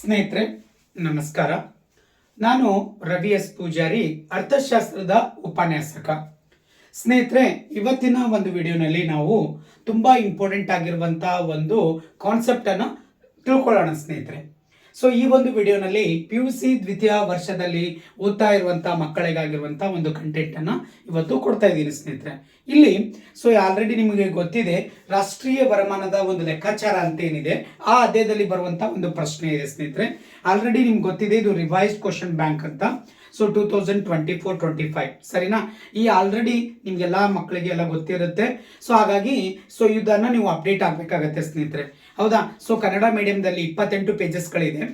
ಸ್ನೇಹಿತರೆ, ನಮಸ್ಕಾರ. ನಾನು ರವಿ ಎಸ್ ಪೂಜಾರಿ, ಅರ್ಥಶಾಸ್ತ್ರದ ಉಪನ್ಯಾಸಕ. ಸ್ನೇಹಿತರೆ, ಇವತ್ತಿನ ಒಂದು ವಿಡಿಯೋನಲ್ಲಿ ನಾವು ತುಂಬಾ ಇಂಪಾರ್ಟೆಂಟ್ ಆಗಿರುವಂತಹ ಒಂದು ಕಾನ್ಸೆಪ್ಟ್ ಅನ್ನ ತಿಳ್ಕೊಳ್ಳೋಣ ಸ್ನೇಹಿತರೆ. ಸೊ ಈ ಒಂದು ವಿಡಿಯೋನಲ್ಲಿ ಪಿ ಯು ಸಿ ದ್ವಿತೀಯ ವರ್ಷದಲ್ಲಿ ಓದ್ತಾ ಇರುವಂಥ ಮಕ್ಕಳಿಗಾಗಿರುವಂಥ ಒಂದು ಕಂಟೆಂಟ್ ಅನ್ನ ಇವತ್ತು ಕೊಡ್ತಾ ಇದ್ದೀನಿ ಸ್ನೇಹಿತರೆ. ಇಲ್ಲಿ ಸೊ ಆಲ್ರೆಡಿ ನಿಮಗೆ ಗೊತ್ತಿದೆ, ರಾಷ್ಟ್ರೀಯ ವರಮಾನದ ಒಂದು ಲೆಕ್ಕಾಚಾರ ಅಂತ ಏನಿದೆ ಆ ಅಧ್ಯಾಯದಲ್ಲಿ ಬರುವಂತ ಒಂದು ಪ್ರಶ್ನೆ ಇದೆ ಸ್ನೇಹಿತರೆ. ಆಲ್ರೆಡಿ ನಿಮ್ಗೆ ಗೊತ್ತಿದೆ, ಇದು ರಿವೈಸ್ಡ್ ಕ್ವಶನ್ ಬ್ಯಾಂಕ್ ಅಂತ. So two thousand twenty four twenty five ಸರಿನಾ? ಈ ಆಲ್ರೆಡಿ ನಿಮಗೆಲ್ಲ ಮಕ್ಕಳಿಗೆ ಎಲ್ಲ ಗೊತ್ತಿರುತ್ತೆ. ಸೊ ಹಾಗಾಗಿ ಸೊ ಇದನ್ನ ನೀವು ಅಪ್ಡೇಟ್ ಆಗಬೇಕಾಗತ್ತೆ ಸ್ನೇಹಿತರೆ. ಹೌದಾ? ಸೊ ಕನ್ನಡ ಮೀಡಿಯಂದಲ್ಲಿ ಇಪ್ಪತ್ತೆಂಟು ಪೇಜಸ್ಗಳಿದೆ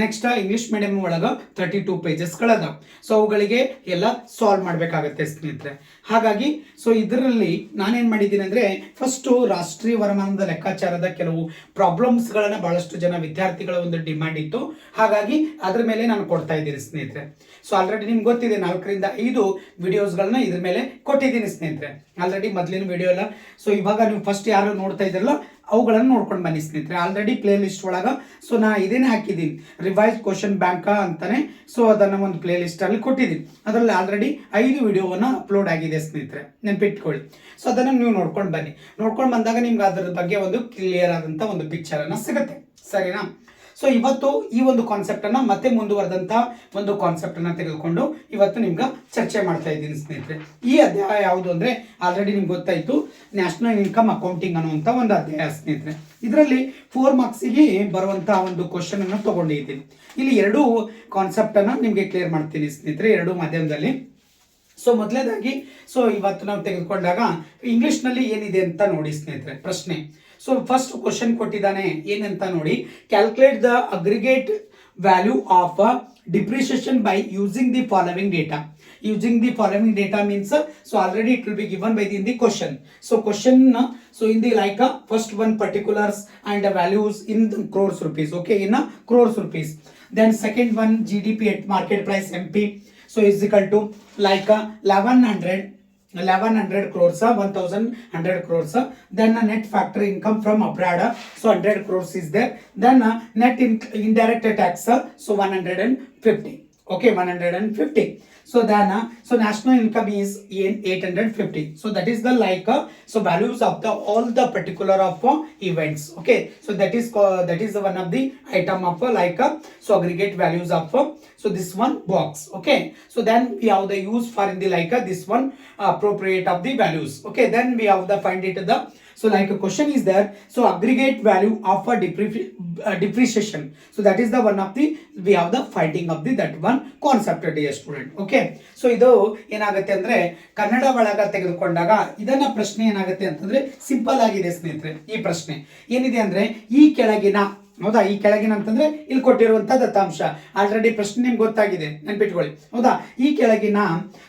ನೆಕ್ಸ್ಟ್ ಇಂಗ್ಲಿಷ್ ಮೀಡಿಯಂ ಒಳಗೆ ತರ್ಟಿ ಟೂ ಪೇಜಸ್ಗಳದ ಸೊ ಅವುಗಳಿಗೆ ಎಲ್ಲ ಸಾಲ್ವ್ ಮಾಡಬೇಕಾಗತ್ತೆ ಸ್ನೇಹಿತರೆ. ಹಾಗಾಗಿ ಸೊ ಇದರಲ್ಲಿ ನಾನೇನು ಮಾಡಿದ್ದೀನಿ ಅಂದರೆ ಫಸ್ಟು ರಾಷ್ಟ್ರೀಯ ವರಮಾನದ ಲೆಕ್ಕಾಚಾರದ ಕೆಲವು ಪ್ರಾಬ್ಲಮ್ಸ್ಗಳನ್ನು ಬಹಳಷ್ಟು ಜನ ವಿದ್ಯಾರ್ಥಿಗಳ ಒಂದು ಡಿಮ್ಯಾಂಡ್ ಇತ್ತು. ಹಾಗಾಗಿ, ಅದ್ರ ಮೇಲೆ ನಾನು ಕೊಡ್ತಾ ಇದ್ದೀನಿ ಸ್ನೇಹಿತರೆ. ಸೊ ಆಲ್ರೆಡಿ ನಿಮ್ಗೆ ಗೊತ್ತಿದೆ, ನಾಲ್ಕರಿಂದ ಐದು ವಿಡಿಯೋಸ್ಗಳನ್ನ ಇದ್ರ ಮೇಲೆ ಕೊಟ್ಟಿದ್ದೀನಿ ಸ್ನೇಹಿತರೆ. ಆಲ್ರೆಡಿ ಮೊದಲಿನ ವಿಡಿಯೋ ಎಲ್ಲ. ಸೊ ಇವಾಗ ನೀವು ಫಸ್ಟ್ ಯಾರು ನೋಡ್ತಾ ಇದ್ರಲ್ಲ ಅವುಗಳನ್ನು ನೋಡ್ಕೊಂಡು ಬನ್ನಿ ಸ್ನೇಹಿತರೆ. ಆಲ್ರೆಡಿ ಪ್ಲೇ ಲಿಸ್ಟ್ ಒಳಗೆ ಸೊ ನಾ ಇದೇನೆ ಹಾಕಿದ್ದೀನಿ. ರಿವೈಸ್ ಕ್ವಶನ್ ಬ್ಯಾಂಕ್ ಅಂತಾನೆ ಸೊ ಅದನ್ನು ಒಂದು ಪ್ಲೇ ಲಿಸ್ಟಲ್ಲಿ ಕೊಟ್ಟಿದ್ದೀನಿ. ಅದರಲ್ಲಿ ಆಲ್ರೆಡಿ ಐದು ವಿಡಿಯೋವನ್ನ ಅಪ್ಲೋಡ್ ಆಗಿದೆ ಸ್ನೇಹಿತರೆ. ನೆನಪಿಟ್ಕೊಳ್ಳಿ. ಸೊ ಅದನ್ನು ನೀವು ನೋಡ್ಕೊಂಡು ಬನ್ನಿ. ನೋಡ್ಕೊಂಡು ಬಂದಾಗ ನಿಮ್ಗೆ ಅದರ ಬಗ್ಗೆ ಒಂದು ಕ್ಲಿಯರ್ ಆದಂತ ಒಂದು ಪಿಕ್ಚರ್ ಅನ್ನ ಸಿಗುತ್ತೆ. ಸರಿನಾ? ಸೊ ಇವತ್ತು ಈ ಒಂದು ಕಾನ್ಸೆಪ್ಟನ್ನು ಮತ್ತೆ ಮುಂದುವರೆದಂತ ಒಂದು ಕಾನ್ಸೆಪ್ಟನ್ನು ತೆಗೆದುಕೊಂಡು ಇವತ್ತು ನಿಮ್ಗೆ ಚರ್ಚೆ ಮಾಡ್ತಾ ಇದ್ದೀನಿ ಸ್ನೇಹಿತರೆ. ಈ ಅಧ್ಯಾಯ ಯಾವುದು ಅಂದ್ರೆ ಆಲ್ರೆಡಿ ನಿಮ್ಗೆ ಗೊತ್ತಾಯ್ತು ನ್ಯಾಷನಲ್ ಇನ್ಕಮ್ ಅಕೌಂಟಿಂಗ್ ಅನ್ನುವಂತ ಒಂದು ಅಧ್ಯಾಯ ಸ್ನೇಹಿತರೆ. ಇದರಲ್ಲಿ ಫೋರ್ ಮಾರ್ಕ್ಸಿಗೆ ಬರುವಂತಹ ಒಂದು ಕ್ವಶನ್ ಅನ್ನು ತಗೊಂಡಿದ್ದೀನಿ. ಇಲ್ಲಿ ಎರಡು ಕಾನ್ಸೆಪ್ಟನ್ನು ನಿಮ್ಗೆ ಕ್ಲಿಯರ್ ಮಾಡ್ತೀನಿ ಸ್ನೇಹಿತರೆ, ಎರಡು ಮಾಧ್ಯಮದಲ್ಲಿ. ಸೊ ಮೊದಲನೇದಾಗಿ ಸೊ ಇವತ್ತು ನಾವು ತೆಗೆದುಕೊಂಡಾಗ ಇಂಗ್ಲೀಷ್ನಲ್ಲಿ ಏನಿದೆ ಅಂತ ನೋಡಿ ಸ್ನೇಹಿತರೆ, ಪ್ರಶ್ನೆ. ಸೊ ಫಸ್ಟ್ ಕ್ವಶನ್ ಕೊಟ್ಟಿದ್ದಾನೆ, ಏನಂತ ನೋಡಿ calculate the aggregate value of depreciation by using the following data using the following data means so already it will be given by then the question so question so in the like first one particulars and values in crores rupees okay in crores rupees then second one G D P at market price M P so equal to like eleven hundred 1100 1100 crores uh, 1100 crores uh, then a net factory income from abroad uh, so 100 crores is there. Then uh, net in, indirect tax uh, so 150 okay 150 so then uh, so national income is in 850 so that is the like uh, so values of the all the particular of uh, events. Okay? So that is that is one of the item of like so aggregate values of so this one box. Okay? So then we have the use for in the like this one appropriate of the values. Okay? Then we have the find it the so like a question is there. So aggregate value of a depre- depreciation. So that is the one of the we have the finding of the that one concept dear student. Okay so ಇದು ಏನಾಗುತ್ತೆ ಅಂದ್ರೆ ಕನ್ನಡ ಬಳಗ ತೆಗೆದುಕೊಂಡಾಗ ಇದನ್ನ ಪ್ರಶ್ನೆ ಏನಾಗುತ್ತೆ ಅಂತಂದ್ರೆ simple ಆಗಿದೆ ಸ್ನೇಹಿತರೆ, ಈ ಪ್ರಶ್ನೆ. ಏನಿದೆ ಅಂದ್ರೆ ಈ ಕೆಳಗಿನ ಹೌದಾ? ಈ ಕೆಳಗಿನ ಅಂತಂದ್ರೆ ಇಲ್ಲಿ ಕೊಟ್ಟಿರುವಂತ ದತ್ತಾಂಶ. ಆಲ್ರೆಡಿ ಪ್ರಶ್ನೆ ನಿಮ್ಗೆ ಗೊತ್ತಾಗಿದೆ. ನೆನ್ಪಿಟ್ಕೊಳ್ಳಿ. ಹೌದಾ? ಈ ಕೆಳಗಿನ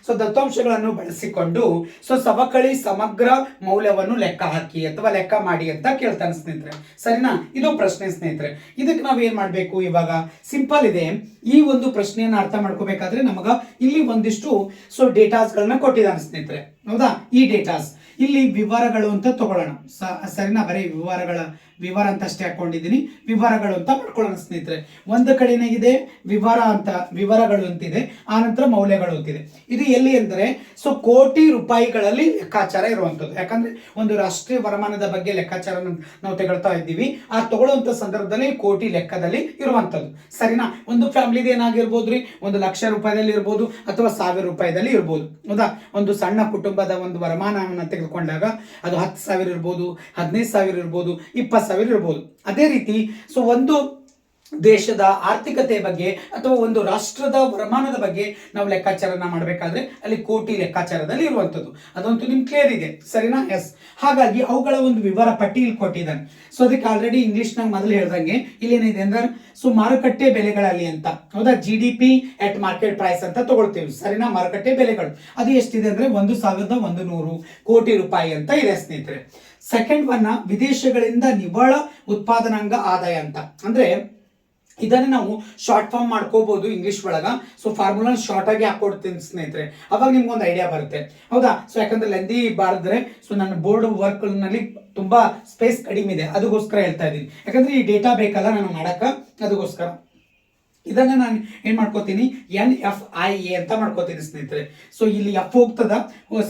ಸೊ ದತ್ತಾಂಶಗಳನ್ನು ಬಳಸಿಕೊಂಡು ಸೊ ಸವಕಳಿ ಸಮಗ್ರ ಮೌಲ್ಯವನ್ನು ಲೆಕ್ಕ ಹಾಕಿ ಅಥವಾ ಲೆಕ್ಕ ಮಾಡಿ ಅಂತ ಕೇಳ್ತಾನೆ ಸ್ನೇಹಿತರೆ. ಸರಿನಾ? ಇದು ಪ್ರಶ್ನೆ ಸ್ನೇಹಿತರೆ. ಇದಕ್ಕೆ ನಾವು ಏನ್ ಮಾಡ್ಬೇಕು ಇವಾಗ? ಸಿಂಪಲ್ ಇದೆ. ಈ ಒಂದು ಪ್ರಶ್ನೆಯನ್ನ ಅರ್ಥ ಮಾಡ್ಕೋಬೇಕಾದ್ರೆ ನಮಗ ಇಲ್ಲಿ ಒಂದಿಷ್ಟು ಸೊ ಡೇಟಾಸ್ ಗಳನ್ನ ಕೊಟ್ಟಿದ್ದಾನೆ ಸ್ನೇಹಿತರೆ. ಹೌದಾ? ಈ ಡೇಟಾಸ್. ಇಲ್ಲಿ ವಿವರಗಳು ಅಂತ ತಗೊಳ್ಳೋಣ. ಸರಿನಾ? ಬರೀ ವಿವರಗಳ, ವಿವರ ಅಂತ ಅಷ್ಟೇ ಹಾಕೊಂಡಿದ್ದೀನಿ. ವಿವರಗಳು ಅಂತ ಮಾಡ್ಕೊಳ್ಳೋಣ ಸ್ನೇಹಿತರೆ. ಒಂದು ಕಡೆ ಏನಾಗಿದೆ ವಿವರ ಅಂತ, ವಿವರಗಳು ಅಂತಿದೆ. ಆ ನಂತರ ಮೌಲ್ಯಗಳು ಅಂತಿದೆ. ಇದು ಎಲ್ಲಿ ಅಂದರೆ ಸೊ ಕೋಟಿ ರೂಪಾಯಿಗಳಲ್ಲಿ ಲೆಕ್ಕಾಚಾರ ಇರುವಂಥದ್ದು. ಯಾಕಂದ್ರೆ ಒಂದು ರಾಷ್ಟ್ರೀಯ ವರಮಾನದ ಬಗ್ಗೆ ಲೆಕ್ಕಾಚಾರ ನಾವು ತೆಗೊಳ್ತಾ ಇದ್ದೀವಿ. ಆ ತಗೊಳ್ಳುವಂಥ ಸಂದರ್ಭದಲ್ಲಿ ಕೋಟಿ ಲೆಕ್ಕದಲ್ಲಿ ಇರುವಂಥದ್ದು. ಸರಿನಾ? ಒಂದು ಫ್ಯಾಮಿಲಿದು ಏನಾಗಿರ್ಬೋದು ರೀ ಒಂದು ಲಕ್ಷ ರೂಪಾಯಿದಲ್ಲಿ ಇರ್ಬೋದು ಅಥವಾ ಸಾವಿರ ರೂಪಾಯಿದಲ್ಲಿ ಇರ್ಬೋದು. ಹೌದಾ? ಒಂದು ಸಣ್ಣ ಕುಟುಂಬದ ಒಂದು ವರಮಾನವನ್ನು ತೆಗೆದುಕೊಂಡಾಗ ಅದು ಹತ್ತು ಸಾವಿರ ಇರ್ಬೋದು, ಹದಿನೈದು ಸಾವಿರ ಇರ್ಬೋದು, ಇಪ್ಪತ್ತು ಸಾವಿರ ಇರ್ಬೋದು. ಅದೇ ರೀತಿ ಸೊ ಒಂದು ದೇಶದ ಆರ್ಥಿಕತೆ ಬಗ್ಗೆ ಅಥವಾ ಒಂದು ರಾಷ್ಟ್ರದ ವರಮಾನದ ಬಗ್ಗೆ ನಾವು ಲೆಕ್ಕಾಚಾರನ ಮಾಡಬೇಕಾದ್ರೆ ಅಲ್ಲಿ ಕೋಟಿ ಲೆಕ್ಕಾಚಾರದಲ್ಲಿ ಇರುವಂಥದ್ದು. ಅದಂತೂ ನಿಮ್ಗೆ ಕ್ಲಿಯರ್ ಇದೆ. ಸರಿನಾ? ಎಸ್ ಹಾಗಾಗಿ ಅವುಗಳ ಒಂದು ವಿವರ ಪಟ್ಟಿ ಇಲ್ಲಿ ಕೊಟ್ಟಿದ್ದಾನೆ. ಸೊ ಅದಕ್ಕೆ ಆಲ್ರೆಡಿ ಇಂಗ್ಲಿಷ್ನಾಗ ಮೊದಲು ಹೇಳ್ದಂಗೆ ಇಲ್ಲಿ ಏನಿದೆ ಅಂದ್ರೆ ಸೊ ಮಾರುಕಟ್ಟೆ ಬೆಲೆಗಳಲ್ಲಿ ಅಂತ. ಹೌದಾ? G D P at market price ಅಂತ ತಗೊಳ್ತೇವೆ. ಸರಿನಾ? ಮಾರುಕಟ್ಟೆ ಬೆಲೆಗಳು. ಅದು ಎಷ್ಟಿದೆ ಅಂದ್ರೆ ಒಂದು ಸಾವಿರದ ಒಂದು ನೂರು ಕೋಟಿ ರೂಪಾಯಿ ಅಂತ ಇದೆ ಸ್ನೇಹಿತರೆ. ಸೆಕೆಂಡ್ ಒನ್ ವಿದೇಶಗಳಿಂದ ನಿವ್ವಳ ಉತ್ಪಾದನಾಂಗ ಆದಾಯ ಅಂತ. ಅಂದ್ರೆ ಇದನ್ನ ನಾವು ಶಾರ್ಟ್ ಫಾರ್ಮ್ ಮಾಡ್ಕೋಬಹುದು ಇಂಗ್ಲಿಷ್ ಒಳಗ. ಸೊ ಫಾರ್ಮುಲಾ ಶಾರ್ಟ್ ಆಗಿ ಹಾಕೊಡ್ತೀನಿ ಸ್ನೇಹಿತರೆ. ಅವಾಗ ನಿಮ್ಗೆ ಒಂದು ಐಡಿಯಾ ಬರುತ್ತೆ. ಹೌದಾ? ಸೊ ಯಾಕಂದ್ರೆ ಲೆಂದಿ ಬಾರದ್ರೆ ಸೊ ನನ್ನ ಬೋರ್ಡ್ ವರ್ಕ್ನಲ್ಲಿ ತುಂಬಾ ಸ್ಪೇಸ್ ಕಡಿಮೆ ಇದೆ. ಅದಕ್ಕೋಸ್ಕರ ಹೇಳ್ತಾ ಇದ್ದೀನಿ. ಯಾಕಂದ್ರೆ ಈ ಡೇಟಾ ಬೇಕಲ್ಲ, ನಾನು ಮಾಡಕ್ಕ ಅದಕ್ಕೋಸ್ಕರ. ಇದನ್ನ ನಾನು ಏನ್ ಮಾಡ್ಕೋತೀನಿ? ಎನ್ ಎಫ್ ಐ ಎ ಅಂತ ಮಾಡ್ಕೋತೀನಿ ಸ್ನೇಹಿತರೆ. ಸೊ ಇಲ್ಲಿ ಎಫ್ ಹೋಗ್ತದ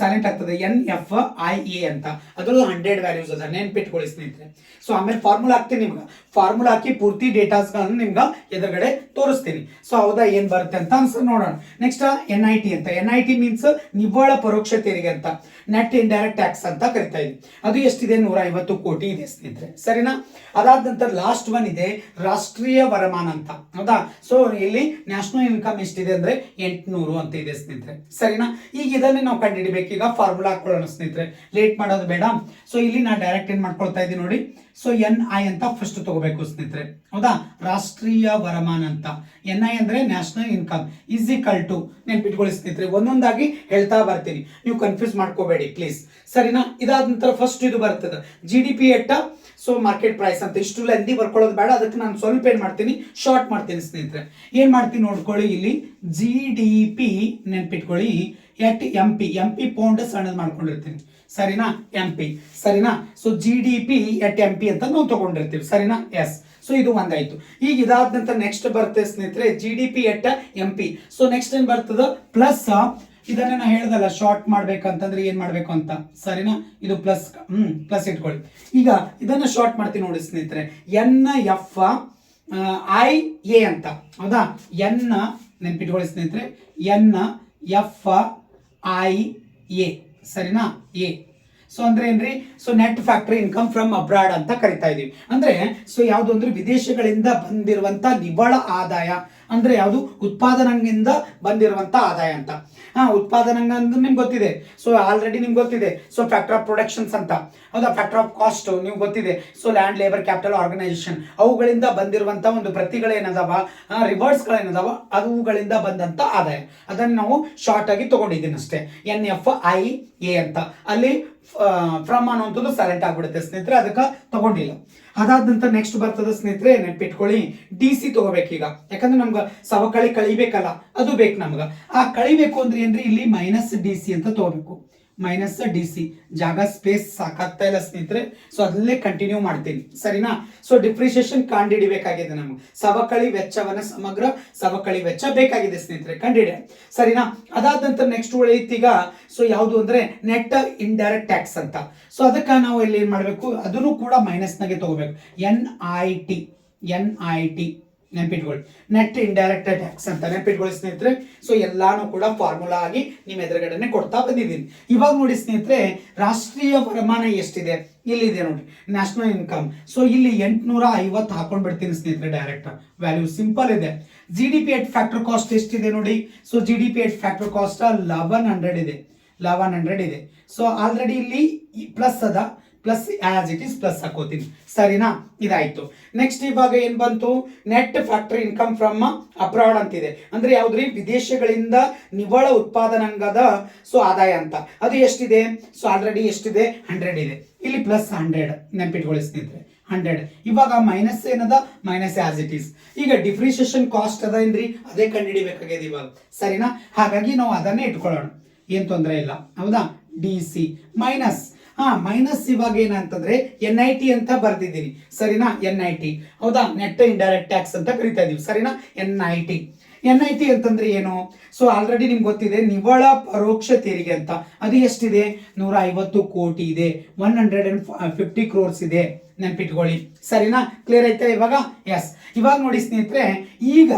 ಸೈಲೆಂಟ್ ಆಗ್ತದೆ. ಎನ್ ಎಫ್ ಐ ಎ ಅಂತ. ಅದರಲ್ಲೂ ಹಂಡ್ರೆಡ್ ವ್ಯಾಲ್ಯೂಸ್ ಅದ. ನೆನ್ಪಿಟ್ಕೊಳ್ಳಿ ಸ್ನೇಹಿತರೆ. ಸೊ ಆಮೇಲೆ ಫಾರ್ಮುಲಾ ಹಾಕ್ತೀನಿ ನಿಮ್ಗೆ. ಫಾರ್ಮುಲಾ ಹಾಕಿ ಪೂರ್ತಿ ಡೇಟಾಸ್ಗಳನ್ನು ನಿಮ್ಗೆ ಎದುರುಗಡೆ ತೋರಿಸ್ತೀನಿ. ಸೊ ಹೌದಾ, ಏನ್ ಬರುತ್ತೆ ಅಂತ ಅನ್ಸ್ ನೋಡೋಣ. ನೆಕ್ಸ್ಟ್ ಎನ್ ಐ ಟಿ ಅಂತ. ಎನ್ ಐ ಟಿ ಮೀನ್ಸ್ ನಿವ್ವಳ ಪರೋಕ್ಷ ತೆರಿಗೆ ಅಂತ. ನೆಟ್ ಇಂಡೈರೆಕ್ಟ್ ಟ್ಯಾಕ್ಸ್ ಅಂತ ಕರಿತಾ ಇದ್ವಿ ಅದು ಎಷ್ಟಿದೆ? ನೂರ ಐವತ್ತು ಕೋಟಿ ಇದೆ ಸ್ನೇಹಿತರೆ. ಸರಿನಾ? ಅದಾದ ನಂತರ ಲಾಸ್ಟ್ ಒನ್ ಇದೆ, ರಾಷ್ಟ್ರೀಯ ವರಮಾನ ಅಂತ. ಹೌದಾ? ಸೊ ಇಲ್ಲಿ ನ್ಯಾಷನಲ್ ಇನ್ಕಮ್ ಎಷ್ಟಿದೆ ಅಂದ್ರೆ ಎಂಟುನೂರು ಅಂತ ಇದೆ ಸ್ನೇಹಿತರೆ. ಸರಿನಾ? ಈಗ ಇದನ್ನೇ ನಾವು ಕಂಡುಹಿಡಿಬೇಕು. ಈಗ ಫಾರ್ಮುಲಾ ಹಾಕೊಳ್ಳೋಣ ಸ್ನೇಹಿತರೆ. ಲೇಟ್ ಮಾಡೋದು ಬೇಡ. ಸೊ ಇಲ್ಲಿ ನಾ ಡೈರೆಕ್ಟ್ ಏನ್ ಮಾಡ್ಕೊಳ್ತಾ ಇದ್ದೀನಿ ನೋಡಿ. ಸೊ ಎನ್ ಐ ಅಂತ ಫಸ್ಟ್ ತಗೋಬೇಕು ಸ್ನೇಹಿತರೆ. ಹೌದಾ? ರಾಷ್ಟ್ರೀಯ ವರಮಾನ ಅಂತ. ಎನ್ ಐ ಅಂದ್ರೆ national income is equal to ನೆನ್ಪಿಟ್ಕೊಳ್ಳಿ ಸ್ನೇಹಿತರೆ, ಒಂದೊಂದಾಗಿ ಹೇಳ್ತಾ ಬರ್ತೀನಿ. ನೀವು ಕನ್ಫ್ಯೂಸ್ ಮಾಡ್ಕೋಬೇಡಿ ಪ್ಲೀಸ್ ಸರಿನಾ? ಇದಾದ ನಂತರ ಫಸ್ಟ್ ಇದು ಬರ್ತದೆ. G D P at so market price ಅಂತ. ಇಷ್ಟು ಲೆಂದಿ ಬರ್ಕೊಳ್ಳೋದು ಬೇಡ. ಅದಕ್ಕೆ ನಾನು ಸ್ವಲ್ಪ ಏನ್ ಮಾಡ್ತೀನಿ? ಶಾರ್ಟ್ ಮಾಡ್ತೀನಿ ಸ್ನೇಹಿತರೆ. ಏನ್ ಮಾಡ್ತೀನಿ ನೋಡ್ಕೊಳ್ಳಿ ಇಲ್ಲಿ. ಜಿ ಡಿ ಪಿ ನೆನ್ಪಿಟ್ಕೊಳ್ಳಿ. At M P M P pound ಸಣ್ಣದು ಮಾಡ್ಕೊಂಡಿರ್ತೀನಿ. ಸರಿನಾ? ಎಂ ಪಿ ಸರಿನಾ? So G D P at M P ಅಂತ ನಾವು ತಗೊಂಡಿರ್ತೀವಿ. ಸರಿನಾ? ಎಸ್ ಸೊ ಇದು ಒಂದಾಯ್ತು. ಈಗ ಇದಾದ ನಂತರ ನೆಕ್ಸ್ಟ್ ಬರ್ತದೆ ಸ್ನೇಹಿತರೆ G D P at M P so next ಏನು ಬರ್ತದ? ಪ್ಲಸ್ ಇದನ್ನ ನಾ ಹೇಳ್ದಲ್ಲ ಶಾರ್ಟ್ ಮಾಡ್ಬೇಕಂತಂದ್ರೆ ಏನ್ ಮಾಡ್ಬೇಕು ಅಂತ? ಸರಿನಾ? ಇದು ಪ್ಲಸ್ ಹ್ಮ್ ಪ್ಲಸ್ ಇಟ್ಕೊಳ್ಳಿ. ಈಗ ಇದನ್ನ ಶಾರ್ಟ್ ಮಾಡ್ತೀನಿ ನೋಡಿ ಸ್ನೇಹಿತರೆ. ಎನ್ ಎಫ್ ಐ ಎ ಅಂತ. ಹೌದಾ? ಎನ್ ನೆನ್ಪಿಟ್ಕೊಳ್ಳಿ ಸ್ನೇಹಿತರೆ. ಎನ್ ಎಫ್ ಐ ಎ ಸರಿನಾ? ಎ. ಸೊ ಅಂದ್ರೆ ಏನ್ರಿ? So net factory income from abroad ಅಂತ ಕರಿತಾ ಇದೀವಿ. ಅಂದ್ರೆ ಸೊ ಯಾವುದು ಅಂದ್ರೆ ವಿದೇಶಗಳಿಂದ ಬಂದಿರುವಂತ ನಿವ್ವಳ ಆದಾಯ. ಅಂದ್ರೆ ಯಾವುದು ಉತ್ಪಾದನಂಗಿಂದ ಬಂದಿರುವಂತ ಆದಾಯ ಅಂತ. ಹಾಂ, ಉತ್ಪಾದನಾಂಗ ಅಂದ್ರೆ ನಿಮ್ಗೆ ಗೊತ್ತಿದೆ. ಸೊ ಆಲ್ರೆಡಿ ನಿಮ್ಗೆ ಗೊತ್ತಿದೆ. ಸೊ ಫ್ಯಾಕ್ಟರ್ ಆಫ್ ಪ್ರೊಡಕ್ಷನ್ಸ್ ಅಂತ. ಹೌದಾ? ಫ್ಯಾಕ್ಟರ್ ಆಫ್ ಕಾಸ್ಟ್ ನಿಮ್ಗೆ ಗೊತ್ತಿದೆ. So land labour capital organisation ಅವುಗಳಿಂದ ಬಂದಿರುವಂತ ಒಂದು ಪ್ರತಿಗಳೇನದಾವ ರಿವರ್ಸ್ಗಳೇನದಾವ ಅವುಗಳಿಂದ ಬಂದಂತ ಆದಾಯ. ಅದನ್ನು ನಾವು ಶಾರ್ಟ್ ಆಗಿ ತಗೊಂಡಿದ್ದೀನಿ ಅಷ್ಟೇ. ಎನ್ ಎಫ್ ಐ ಎ ಅಂತ. ಅಲ್ಲಿ ಫ್ರಮ್ ಅನ್ನುವಂಥದ್ದು ಸೈಲೆಂಟ್ ಆಗ್ಬಿಡುತ್ತೆ ಸ್ನೇಹಿತರೆ. ಅದಕ್ಕೆ ತಗೊಂಡಿಲ್ಲ. ಅದಾದ ನಂತರ ನೆಕ್ಸ್ಟ್ ಬರ್ತದ ಸ್ನೇಹಿತರೆ ನೆನ್ಪಿಟ್ಕೊಳ್ಳಿ ಡಿ ಸಿ ತಗೋಬೇಕೀಗ. ಯಾಕಂದ್ರೆ ನಮ್ಗೆ ಸವಕಳಿ ಕಳಿಬೇಕಲ್ಲ, ಅದು ಬೇಕು ನಮ್ಗೆ. ಆ ಕಳಿಬೇಕು ಅಂದ್ರೆ ಏನ್ರಿ, ಇಲ್ಲಿ ಮೈನಸ್ ಡಿ ಸಿ ಅಂತ ತಗೋಬೇಕು. ಮೈನಸ್ ಡಿ ಸಿ ಜಾಗ ಸ್ಪೇಸ್ ಸಾಕಾಗ್ತಾ ಇಲ್ಲ ಸ್ನೇಹಿತರೆ. ಸೊ ಅದನ್ನೇ ಕಂಟಿನ್ಯೂ ಮಾಡ್ತೀನಿ. ಸರಿನಾ? ಸೊ ಡಿಪ್ರಿಸಿಯೇಷನ್ ಕಂಡುಹಿಡಿಬೇಕಾಗಿದೆ ನಮ್ಗೆ. ಸವಕಳಿ ವೆಚ್ಚವನ್ನ ಸಮಗ್ರ ಸವಕಳಿ ವೆಚ್ಚ ಬೇಕಾಗಿದೆ ಸ್ನೇಹಿತರೆ. ಕಂಡುಹಿಡಿ. ಸರಿನಾ? ಅದಾದ ನಂತರ ನೆಕ್ಸ್ಟ್ ಉಳಿತೀಗ ಸೊ ಯಾವುದು ಅಂದ್ರೆ ನೆಟ್ ಇಂಡೈರೆಕ್ಟ್ ಟ್ಯಾಕ್ಸ್ ಅಂತ. ಸೊ ಅದಕ್ಕೆ ನಾವು ಇಲ್ಲಿ ಏನ್ ಮಾಡಬೇಕು? ಅದನ್ನು ಕೂಡ ಮೈನಸ್ನಾಗೆ ತಗೋಬೇಕು. N I T N I T ನೆನ್ಪಿಟ್ಕೊಳ್ಳಿ. ನೆಟ್ ಇಂಡೈರೆಕ್ಟ್ ಟ್ಯಾಕ್ಸ್ ಅಂತ ನೆನ್ಪಿಟ್ಕೊಳ್ಳಿ ಸ್ನೇಹಿತರೆ. ಸೊ ಎಲ್ಲಾನು ಕೂಡ ಫಾರ್ಮುಲಾ ಆಗಿ ನಿಮ್ಮ ಎದುರುಗಡೆನೆ ಕೊಡ್ತಾ ಬಂದಿದ್ದೀನಿ. ಇವಾಗ ನೋಡಿ ಸ್ನೇಹಿತರೆ, ರಾಷ್ಟ್ರೀಯ ವರಮಾನ ಎಷ್ಟಿದೆ? ಇಲ್ಲಿದೆ ನೋಡಿ. ನ್ಯಾಷನಲ್ ಇನ್ಕಮ್ ಸೊ ಇಲ್ಲಿ ಎಂಟುನೂರ ಐವತ್ತು ಹಾಕೊಂಡು ಬಿಡ್ತೀನಿ ಸ್ನೇಹಿತರೆ ಡೈರೆಕ್ಟ್ ವ್ಯಾಲ್ಯೂ ಸಿಂಪಲ್ ಇದೆ. G D P at factor cost ಎಷ್ಟಿದೆ ನೋಡಿ? So G D P at factor cost eleven hundred ಇದೆ. ಲೆವೆನ್ ಹಂಡ್ರೆಡ್ ಇದೆ. ಸೊ ಆಲ್ರೆಡಿ ಇಲ್ಲಿ ಪ್ಲಸ್ ಅದ. Plus as it is plus ಹಾಕೋತೀನಿ ಸರಿನಾ? ಇದಾಯ್ತು. ನೆಕ್ಸ್ಟ್ ಇವಾಗ ಏನ್ ಬಂತು? Net factory income from abroad ಅಂತಿದೆ. ಅಂದ್ರೆ ಯಾವ್ದ್ರಿ? ವಿದೇಶಗಳಿಂದ ನಿವ್ವಳ ಉತ್ಪಾದನಾಂಗದ ಸೊ ಆದಾಯ ಅಂತ. ಅದು ಎಷ್ಟಿದೆ? ಸೊ ಆಲ್ರೆಡಿ ಎಷ್ಟಿದೆ? ಹಂಡ್ರೆಡ್ ಇದೆ. ಇಲ್ಲಿ ಪ್ಲಸ್ ಹಂಡ್ರೆಡ್ ನೆನ್ಪಿಟ್ಕೊಳಿಸ್ತಿದ್ರೆ. ಹಂಡ್ರೆಡ್ ಇವಾಗ ಮೈನಸ್ ಏನದ? ಮೈನಸ್ ಆಸ್ ಇಟ್ ಈಸ್ ಈಗ ಡಿಪ್ರಿಸಿಯೇಷನ್ ಕಾಸ್ಟ್ ಅದ ಏನ್ರಿ? ಅದೇ ಕಂಡುಹಿಡಿಬೇಕಾಗಿದೆ ಇವಾಗ. ಸರಿನಾ? ಹಾಗಾಗಿ ನಾವು ಅದನ್ನೇ ಇಟ್ಕೊಳ್ಳೋಣ. ಏನ್ ತೊಂದರೆ ಇಲ್ಲ. ಹೌದಾ? ಡಿ ಸಿ ಮೈನಸ್ ಹಾ ಮೈನಸ್ ಇವಾಗ ಏನಂತಂದ್ರೆ ಎನ್ ಐ ಟಿ ಅಂತ ಬರ್ದಿದ್ದೀನಿ ಸರಿನಾ? ಎನ್ ಐ ಟಿ ಹೌದಾ? ನೆಟ್ ಇಂಡೈರೆಕ್ಟ್ ಟ್ಯಾಕ್ಸ್ ಅಂತ ಕರಿತಾ ಇದೀವಿ. ಸರಿನಾ? N I T N I T ಅಂತಂದ್ರೆ ಏನು? ಸೊ ಆಲ್ರೆಡಿ ನಿಮ್ಗೆ ಗೊತ್ತಿದೆ, ನಿವ್ವಳ ಪರೋಕ್ಷ ತೆರಿಗೆ ಅಂತ. ಅದು ಎಷ್ಟಿದೆ? ನೂರ ಐವತ್ತು ಕೋಟಿ ಇದೆ. One hundred and fifty crores ಇದೆ. ನೆನ್ಪಿಟ್ಕೊಳ್ಳಿ. ಸರಿನಾ? ಕ್ಲಿಯರ್ ಆಯ್ತಾ ಇವಾಗ? ಎಸ್ ಇವಾಗ ನೋಡಿ ಸ್ನೇಹಿತರೆ, ಈಗ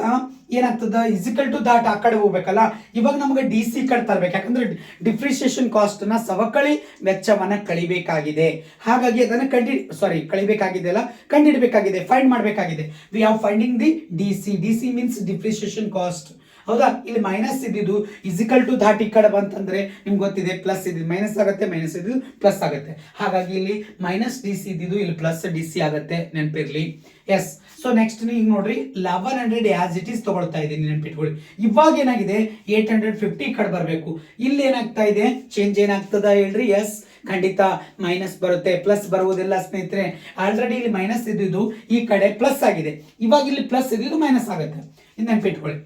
ಏನಾಗ್ತದ? ಇಸಿಕಲ್ ಟು ದಾಟ್ ಆ ಕಡೆ ಹೋಗ್ಬೇಕಲ್ಲ? ಇವಾಗ ನಮಗೆ ಡಿ ಸಿ ಕಡೆ ತರಬೇಕು. ಯಾಕಂದ್ರೆ ಡಿಪ್ರಿಸಿಯೇಷನ್ ಕಾಸ್ಟ್ನ ಸವಕಳಿ ವೆಚ್ಚವನ್ನ ಕಳಿಬೇಕಾಗಿದೆ. ಹಾಗಾಗಿ ಅದನ್ನ ಕಂಡಿ ಸಾರಿ ಕಳಿಬೇಕಾಗಿದೆ ಅಲ್ಲ? ಕಂಡಿಡಬೇಕಾಗಿದೆ ಫೈಂಡ್ ಮಾಡಬೇಕಾಗಿದೆ. We are finding the D C D C means depreciation cost ಹೌದಾ? ಇಲ್ಲಿ ಮೈನಸ್ ಇದ್ದಿದ್ದು ಇಸಿಕಲ್ ಟು ದಾಟ್ ಈ ಕಡೆ ಬಂತಂದ್ರೆ ನಿಮ್ಗೆ ಗೊತ್ತಿದೆ ಪ್ಲಸ್ ಇದ್ದು ಮೈನಸ್ ಆಗುತ್ತೆ ಮೈನಸ್ ಇದ್ದು ಪ್ಲಸ್ ಆಗುತ್ತೆ. ಹಾಗಾಗಿ ಇಲ್ಲಿ ಮೈನಸ್ ಡಿ ಸಿ ಇದ್ದಿದ್ದು, ಇಲ್ಲಿ ಪ್ಲಸ್ ಡಿ ಸಿ ಆಗುತ್ತೆ. ನೆನಪಿರ್ಲಿ. ಎಸ್ ಸೊ ನೆಕ್ಸ್ಟ್ ಈಗ ನೋಡ್ರಿ eleven hundred as it is ತಗೊಳ್ತಾ ಇದ್ದೀನಿ ನೆನ್ಪಿಟ್ಕೊಳ್ಳಿ. ಇವಾಗ ಏನಾಗಿದೆ? ಏಟ್ ಹಂಡ್ರೆಡ್ ಫಿಫ್ಟಿ ಕಡೆ ಬರಬೇಕು. ಇಲ್ಲಿ ಏನಾಗ್ತಾ ಇದೆ? ಚೇಂಜ್ ಏನಾಗ್ತದ ಹೇಳ್ರಿ? ಎಸ್ ಖಂಡಿತ ಮೈನಸ್ ಬರುತ್ತೆ ಪ್ಲಸ್ ಬರುವುದಿಲ್ಲ ಸ್ನೇಹಿತರೆ. ಆಲ್ರೆಡಿ ಇಲ್ಲಿ ಮೈನಸ್ ಇದ್ದಿದ್ದು ಈ ಕಡೆ ಪ್ಲಸ್ ಆಗಿದೆ. ಇವಾಗ ಇಲ್ಲಿ ಪ್ಲಸ್ ಇದ್ದಿದ್ದು ಮೈನಸ್ ಆಗುತ್ತೆ. ನೆನ್ಪಿಟ್ಕೊಳ್ಳಿ.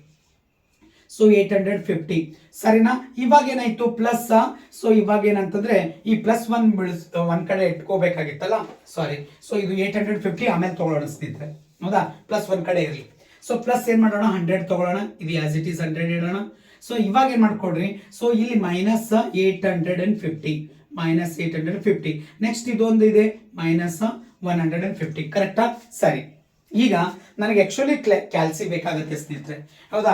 ಸೊ ಏಟ್ ಹಂಡ್ರೆಡ್ ಫಿಫ್ಟಿ ಸರಿನಾ? ಇವಾಗ ಏನಾಯ್ತು? ಪ್ಲಸ್ ಸೊ ಇವಾಗ ಏನಂತಂದ್ರೆ, ಈ ಪ್ಲಸ್ ಒನ್ ಬಿಡಿಸ್ ಒಂದ್ ಕಡೆ ಇಟ್ಕೋಬೇಕಾಗಿತ್ತಲ್ಲ? ಸಾರಿ ಸೊ ಇದು ಏಟ್ ಹಂಡ್ರೆಡ್ ಫಿಫ್ಟಿ ಆಮೇಲೆ ತಗೊಳ್ಳೋಣ ಸ್ನೇಹಿತರೆ. ಹೌದಾ? ಪ್ಲಸ್ ಒನ್ ಕಡೆ ಇರಲಿ. ಸೊ ಪ್ಲಸ್ ಏನ್ ಮಾಡೋಣ? ಹಂಡ್ರೆಡ್ ತಗೊಳ್ಳೋಣ ಇದು ಆಸ್ ಇಟ್ ಈಸ್ ಹಂಡ್ರೆಡ್ ಇಡೋಣ. ಸೊ ಇವಾಗ ಏನ್ ಮಾಡ್ಕೊಡ್ರಿ? ಸೊ ಇಲ್ಲಿ minus eight hundred and fifty minus eight hundred fifty next ಇದೊಂದು ಇದೆ minus one hundred and fifty ಕರೆಕ್ಟಾ ಸರಿ. ಈಗ ನನಗೆ ಆಕ್ಚುಲಿ ಕ್ಯಾಲ್ಸಿ ಬೇಕಾಗುತ್ತೆ ಸ್ನೇಹಿತರೆ. ಹೌದಾ?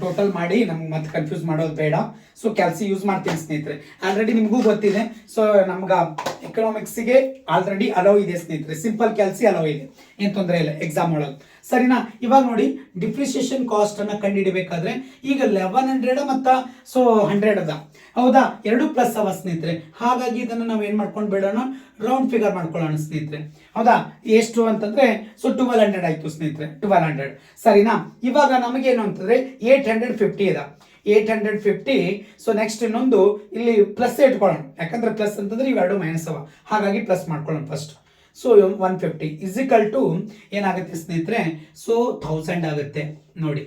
ಟೋಟಲ್ ಮಾಡಿ ನಮ್ಗೆ ಮತ್ತೆ ಕನ್ಫ್ಯೂಸ್ ಮಾಡೋದು ಬೇಡ. ಸೊ ಕ್ಯಾಲ್ಸಿ ಯೂಸ್ ಮಾಡ್ತೀನಿ ಸ್ನೇಹಿತರೆ. ಆಲ್ರೆಡಿ ನಿಮಗೂ ಗೊತ್ತಿದೆ. ಸೊ ನಮ್ಗೆ ಎಕನಾಮಿಕ್ಸಿಗೆ ಆಲ್ರೆಡಿ ಅಲೋ ಇದೆ ಸ್ನೇಹಿತರೆ. ಸಿಂಪಲ್ ಕ್ಯಾಲ್ಸಿ ಅಲೋ ಇದೆ. ಏನು ತೊಂದರೆ ಇಲ್ಲ. ಎಕ್ಸಾಮ್ ಒಳಗೆ. ಸರಿನಾ? ಇವಾಗ ನೋಡಿ ಡಿಪ್ರಿಸಿಯೇಷನ್ ಕಾಸ್ಟ್ ಅನ್ನ ಕಂಡುಹಿಡಬೇಕಾದ್ರೆ ಈಗ ಲೆವೆನ್ ಹಂಡ್ರೆಡ್ ಮತ್ತು ಸೊ ಹಂಡ್ರೆಡ್ ಅದ. ಹೌದಾ? ಎರಡು ಪ್ಲಸ್ ಅವ ಸ್ನೇಹಿತರೆ. ಹಾಗಾಗಿ ಇದನ್ನು ನಾವು ಏನು ಮಾಡ್ಕೊಂಡು ಬಿಡೋಣ? ರೌಂಡ್ ಫಿಗರ್ ಮಾಡ್ಕೊಳ್ಳೋಣ ಸ್ನೇಹಿತರೆ. ಹೌದಾ? ಎಷ್ಟು ಅಂತಂದ್ರೆ ಸೊ ಟ್ವೆಲ್ ಹಂಡ್ರೆಡ್ ಆಯ್ತು ಸ್ನೇಹಿತರೆ. ಟ್ವೆಲ್ ಹಂಡ್ರೆಡ್ ಸರಿನಾ? ಇವಾಗ ನಮಗೇನು ಅಂತಂದ್ರೆ ಏಯ್ಟ್ ಹಂಡ್ರೆಡ್ ಫಿಫ್ಟಿ ಇದೆ eight hundred fifty so next ಇನ್ನೊಂದು, ಇಲ್ಲಿ ಪ್ಲಸ್ ಇಟ್ಕೊಳ್ಳೋಣ. ಯಾಕಂದ್ರೆ ಪ್ಲಸ್ ಅಂತಂದ್ರೆ ಇವೆರಡು ಮೈನಸ್ ಅವ. ಹಾಗಾಗಿ ಪ್ಲಸ್ ಮಾಡ್ಕೊಳ್ಳೋಣ first so one fifty equal to ಏನಾಗುತ್ತೆ ಸ್ನೇಹಿತರೆ? ಸೊ ಥೌಸಂಡ್ ಆಗುತ್ತೆ. ನೋಡಿ.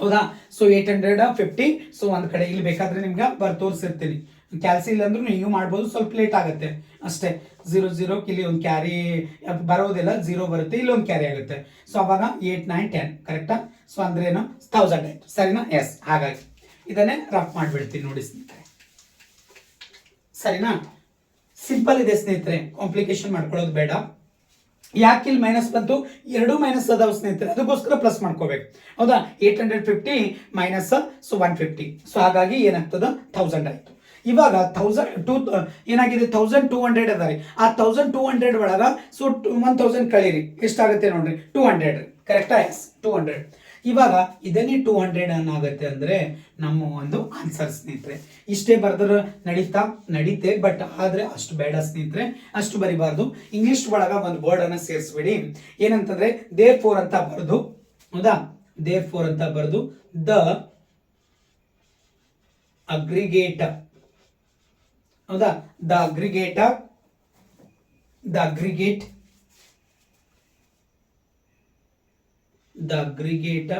ಹೌದಾ? So eight hundred fifty so, ಒಂದು ಕಡೆ ಇಲ್ಲಿ ಬೇಕಾದ್ರೆ ನಿಮ್ಗೆ ಬರ್ ತೋರಿಸಿರ್ತೀನಿ. ಕ್ಯಾಲ್ಸಿ ಇಲ್ಲ ಅಂದ್ರೂ ನೀವು ಮಾಡ್ಬೋದು, ಸ್ವಲ್ಪ ಲೇಟ್ ಆಗುತ್ತೆ. ಅಷ್ಟೇ. ಜೀರೋ ಜೀರೋ ಇಲ್ಲಿ ಒಂದು ಕ್ಯಾರಿ ಬರೋದಿಲ್ಲ ಝೀರೋ ಬರುತ್ತೆ ಇಲ್ಲಿ ಒಂದು ಕ್ಯಾರಿ ಆಗುತ್ತೆ. ಸೊ ಅವಾಗ ಏಟ್ ನೈನ್ ಟೆನ್ ಕರೆಕ್ಟಾ ಸೊ ಅಂದ್ರೇನು ಥೌಸಂಡ್ ಆಯಿತು. ಸರಿನಾ? ಎಸ್ ಹಾಗಾಗಿ. ಇದನ್ನೇ ರಫ್ ಮಾಡಿಬಿಡ್ತೀನಿ ನೋಡಿ ಸ್ನೇಹಿತರೆ. ಸರಿನಾ? ಸಿಂಪಲ್ ಇದೆ ಸ್ನೇಹಿತರೆ. ಕಾಂಪ್ಲಿಕೇಶನ್ ಮಾಡ್ಕೊಳ್ಳೋದು ಬೇಡ. ಯಾಕೆ ಇಲ್ಲಿ ಮೈನಸ್ ಬಂತು? ಎರಡು ಮೈನಸ್ ಅದಾವ ಸ್ನೇಹಿತರೆ. ಅದಕ್ಕೋಸ್ಕರ ಪ್ಲಸ್ ಮಾಡ್ಕೋಬೇಕು. ಹೌದಾ? Eight hundred fifty minus so one fifty so ಹಾಗಾಗಿ ಏನಾಗ್ತದ? ಥೌಸಂಡ್ ಆಯ್ತು. ಇವಾಗ ಥೌಸಂಡ್ ಟೂ ಏನಾಗಿದೆ? ಥೌಸಂಡ್ ಟೂ ಹಂಡ್ರೆಡ್ ಅದ ರೀ. ಆ ಥೌಸಂಡ್ ಟೂ ಹಂಡ್ರೆಡ್ ಒಳಗೆ ಸೊ ಒನ್ ತೌಸಂಡ್ ಕಳೀರಿ. ಎಷ್ಟಾಗುತ್ತೆ ನೋಡ್ರಿ? ಟೂ ಹಂಡ್ರೆಡ್ ಕರೆಕ್ಟಾ ಎಸ್ ಟೂ ಹಂಡ್ರೆಡ್ ಇವಾಗ ಇದನ್ನೇ ಟೂ ಹಂಡ್ರೆಡ್ ಅನ್ನಾಗುತ್ತೆ ಅಂದ್ರೆ ನಮ್ಮ ಒಂದು ಆನ್ಸರ್ ಸ್ನೇಹಿತರೆ. ಇಷ್ಟೇ ಬರೆದ್ರೆ ನಡೀತಾ, ನಡೀತೆ ಬಟ್ ಆದ್ರೆ ಅಷ್ಟು ಬೇಡ ಸ್ನೇಹಿತರೆ. ಅಷ್ಟು ಬರಿಬಾರ್ದು. ಇಂಗ್ಲಿಷ್ ಒಳಗ ಒಂದು ವರ್ಡನ್ನು ಸೇರಿಸ್ಬಿಡಿ. ಏನಂತಂದ್ರೆ ದೇರ್ ಫೋರ್ ಅಂತ ಬರೆದು, ಹೌದಾ? ದೇರ್ ಫೋರ್ ಅಂತ ಬರೆದು ದ ಅಗ್ರಿಗೇಟ್ ಹೌದಾ? The aggregate the aggregate the aggregate,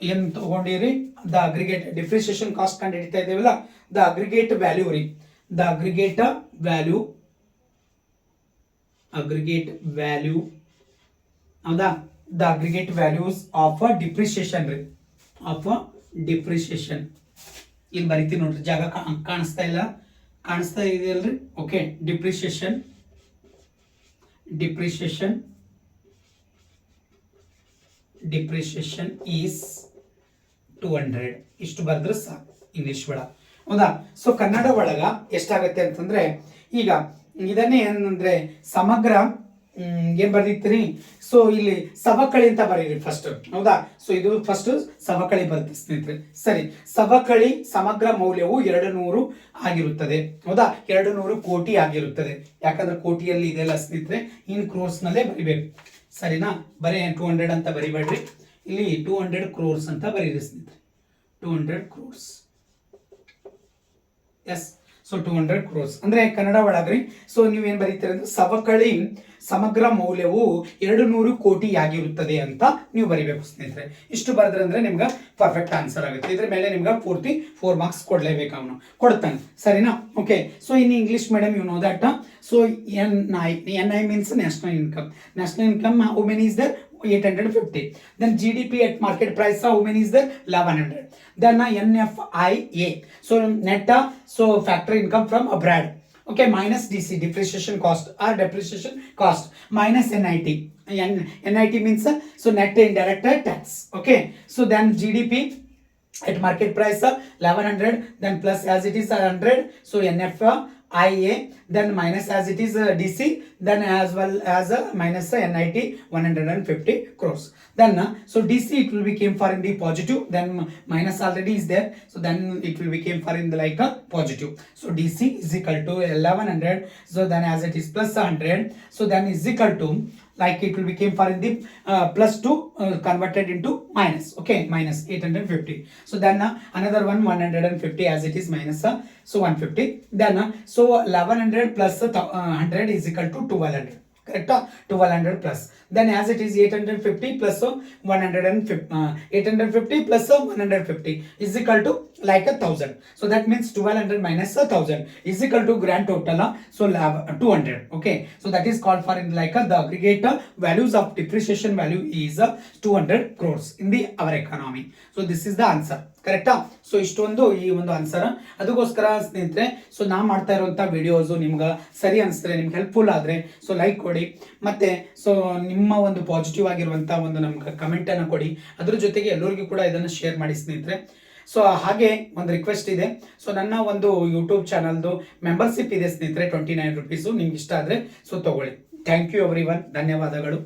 ಏನ್ ತಗೊಂಡಿರಿ? ದ ಅಗ್ರಿಗೇಟ್ ಡಿಪ್ರಿಸಿಯೇಷನ್ ಕಾಸ್ಟ್ ಕಂಡು ಹಿಡಿತಾ ಇದ್ದೇವಲ್ಲ, ದ ಅಗ್ರಿಗೇಟ್ ವ್ಯಾಲ್ಯೂ ರೀ. The aggregate value aggregate value ಹೌದಾ? The aggregate values of a depreciation ರೀ. ಆಫ್ ಅ ಡಿಪ್ರಿಸಿಯೇಷನ್ ಇಲ್ಲಿ ಬರಿತೀನಿ ನೋಡ್ರಿ, ಜಾಗ ಕಾಣಿಸ್ತಾ ಇಲ್ಲ. ಕಾಣಿಸ್ತಾ ಇದೆಯಲ್ರಿ? Okay depreciation depreciation depreciation is two hundred ಇಷ್ಟು ಬರೆದ್ರೆ ಸಾಕು ಇಂಗ್ಲಿಷ್ ಒಳ ಹೌದಾ? ಸೊ ಕನ್ನಡ ಒಳಗ ಎಷ್ಟಾಗುತ್ತೆ ಅಂತಂದ್ರೆ, ಈಗ ಇದನ್ನೇ ಏನಂದ್ರೆ, ಸಮಗ್ರ ಏನ್ ಬರ್ದಿತ್ತೀರಿ ಸೊ ಇಲ್ಲಿ ಸವಕಳಿ ಅಂತ ಬರೀರಿ ಫಸ್ಟ್ ಹೌದಾ? ಸೊ ಇದು ಫಸ್ಟ್ ಸವಕಳಿ ಬರುತ್ತೆ ಸ್ನೇಹಿತರೆ. ಸರಿ, ಸವಕಳಿ ಸಮಗ್ರ ಮೌಲ್ಯವು ಎರಡು ನೂರು ಆಗಿರುತ್ತದೆ. ಹೌದಾ? ಎರಡು ನೂರು ಕೋಟಿ ಆಗಿರುತ್ತದೆ. ಯಾಕಂದ್ರೆ ಕೋಟಿಯಲ್ಲಿ ಇದೆಲ್ಲ ಸ್ನೇಹಿತರೆ ಇನ್ ಕ್ರೋರ್ಸ್ ನಲ್ಲೇ ಬರಿಬೇಕು. ಸರಿನಾ? ಬರೀ ಟೂ ಹಂಡ್ರೆಡ್ ಅಂತ ಬರಿಬೇಡ್ರಿ. ಇಲ್ಲಿ ಟೂ ಹಂಡ್ರೆಡ್ ಕ್ರೋರ್ಸ್ ಅಂತ ಬರೀರಿ ಸ್ನೇಹಿತರೆ two hundred crores yes so two hundred crores ಅಂದ್ರೆ ಕನ್ನಡ ಒಳಗ್ರಿ. ಸೊ ನೀವೇನ್ ಬರೀತೀರ ಅಂದ್ರೆ ಸವಕಳಿ ಸಮಗ್ರ ಮೌಲ್ಯವು ಎರಡು ನೂರು ಕೋಟಿ ಆಗಿರುತ್ತದೆ ಅಂತ ನೀವು ಬರಿಬೇಕು ಸ್ನೇಹಿತರೆ. ಇಷ್ಟು ಬರೆದ್ರೆ ನಿಮ್ಗೆ ಪರ್ಫೆಕ್ಟ್ ಆನ್ಸರ್ ಆಗುತ್ತೆ. ಇದ್ರ ಮೇಲೆ ನಿಮ್ಗೆ ಪೂರ್ತಿ ಫೋರ್ ಮಾರ್ಕ್ಸ್ ಕೊಡಲೇಬೇಕು ಅವನು. ಕೊಡ್ತಾನೆ. ಸರಿನಾ? Okay so in English medium you know that so N I N I means national income national income how many is there 850 then gdp at market price, how many is there? 1100 then F nfia so, net so, factor income from abroad. Okay minus dc depreciation cost or depreciation cost minus nit N, nit means uh, so net indirect tax. Okay so then gdp at market price uh, 1100 then plus as it is uh, 100 so nf uh, ia then minus as it is uh, dc then as well as uh, minus uh, nit 150 crores. Then uh, so dc it will become for in the positive then minus already is there. So then it will become for in the like a positive. So dc is equal to 1100 so then as it is plus 100 so then is equal to like it will become for the uh, plus 2 uh, converted into minus. Okay minus 850 so then uh, another one 150 as it is minus uh, so 150 then uh, so 1100 plus uh, uh, 100 is equal to 1200 ಕರೆಕ್ಟಾ twelve hundred plus then as it is eight hundred fifty plus one hundred and fif eight hundred fifty plus one hundred fifty is equal to like a thousand so that means twelve hundred minus thousand is equal to grand total so two hundred okay so that is called for in like the aggregate values of depreciation value is two hundred crores in the our economy so this is the answer ಕರೆಕ್ಟಾ so ಇಷ್ಟೊಂದು ಈ ಒಂದು answer ಅದಕ್ಕೋಸ್ಕರ ಸ್ನೇಹಿತರೆ so ನಾ ಮಾಡ್ತಾ ಇರುವಂಥ videos ನಿಮ್ಗೆ ಸರಿ ಅನಿಸಿದ್ರೆ ನಿಮ್ಗೆ ಹೆಲ್ಪ್ಫುಲ್ ಆದ್ರೆ ಸೊ ಲೈಕ್ ಕೊಡಿ. ಮತ್ತೆ ಸೊ ನಿಮ್ಮ ಒಂದು ಪಾಸಿಟಿವ್ ಆಗಿರುವಂಥ ಒಂದು ನಮ್ಗೆ ಕಮೆಂಟನ್ನು ಕೊಡಿ. ಅದ್ರ ಜೊತೆಗೆ ಎಲ್ಲರಿಗೂ ಕೂಡ ಇದನ್ನು ಶೇರ್ ಮಾಡಿ ಸ್ನೇಹಿತರೆ. ಸೊ ಹಾಗೆ ಒಂದು ರಿಕ್ವೆಸ್ಟ್ ಇದೆ. ಸೊ ನನ್ನ ಒಂದು ಯೂಟ್ಯೂಬ್ ಚಾನಲ್ದು ಮೆಂಬರ್ಶಿಪ್ ಇದೆ ಸ್ನೇಹಿತರೆ ಟ್ವೆಂಟಿ ನೈನ್ ರುಪೀಸು ನಿಮ್ಗೆ ಇಷ್ಟ ಆದರೆ ಸೊ ತಗೊಳ್ಳಿ. ಥ್ಯಾಂಕ್ ಯು ಎವ್ರಿ ಧನ್ಯವಾದಗಳು.